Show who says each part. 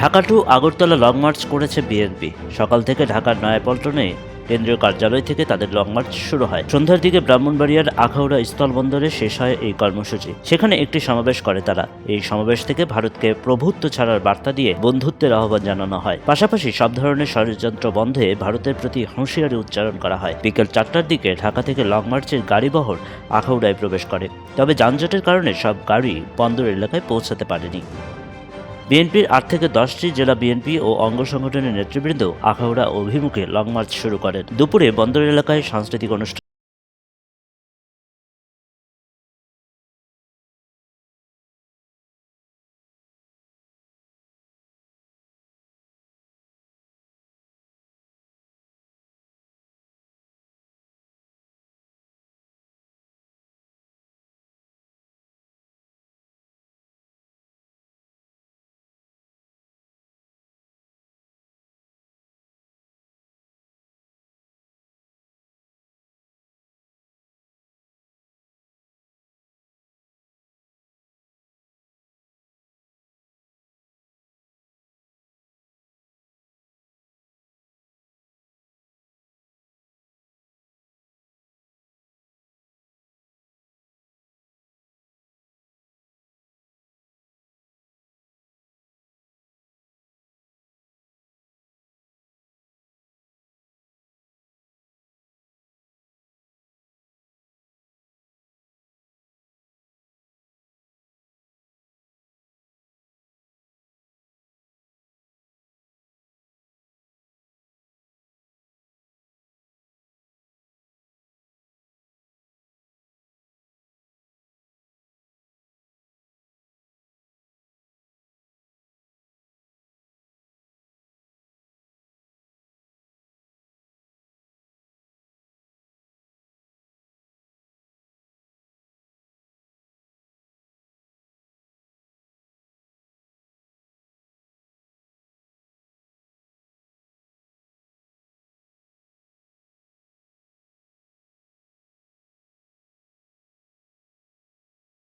Speaker 1: Dhaka to Agartala long march করেছে BNP. সকাল থেকে ঢাকার নয়াপল্টনে কেন্দ্রীয় কার্যালয় থেকে তাদের লং মার্চ শুরু হয়। সন্ধ্যার দিকে ব্রাহ্মণবাড়িয়ার আখাউড়া স্থলবন্দরে শেষ হয় এই কর্মসূচি। সেখানে একটি সমাবেশ করে তারা। এই সমাবেশ থেকে ভারতকে প্রভুত্ব ছাড়ার বার্তা দিয়ে বন্ধুত্বের আহ্বান জানানো হয়। পাশাপাশি সব ধরনের ষড়যন্ত্র বন্ধে ভারতের প্রতি হুঁশিয়ারি উচ্চারণ করা হয়। বিকেল চারটার দিকে ঢাকা থেকে লং মার্চের গাড়িবহর আখাউড়ায় প্রবেশ করে। তবে যানজটের কারণে সব গাড়ি বন্দর এলাকায় পৌঁছাতে পারেনি। বিএনপির আট থেকে দশটি জেলা বিএনপি ও অঙ্গ সংগঠনের নেতৃবৃন্দ আখাউড়া অভিমুখে লং মার্চ শুরু করেন। দুপুরে বন্দর এলাকায় সাংস্কৃতিক অনুষ্ঠান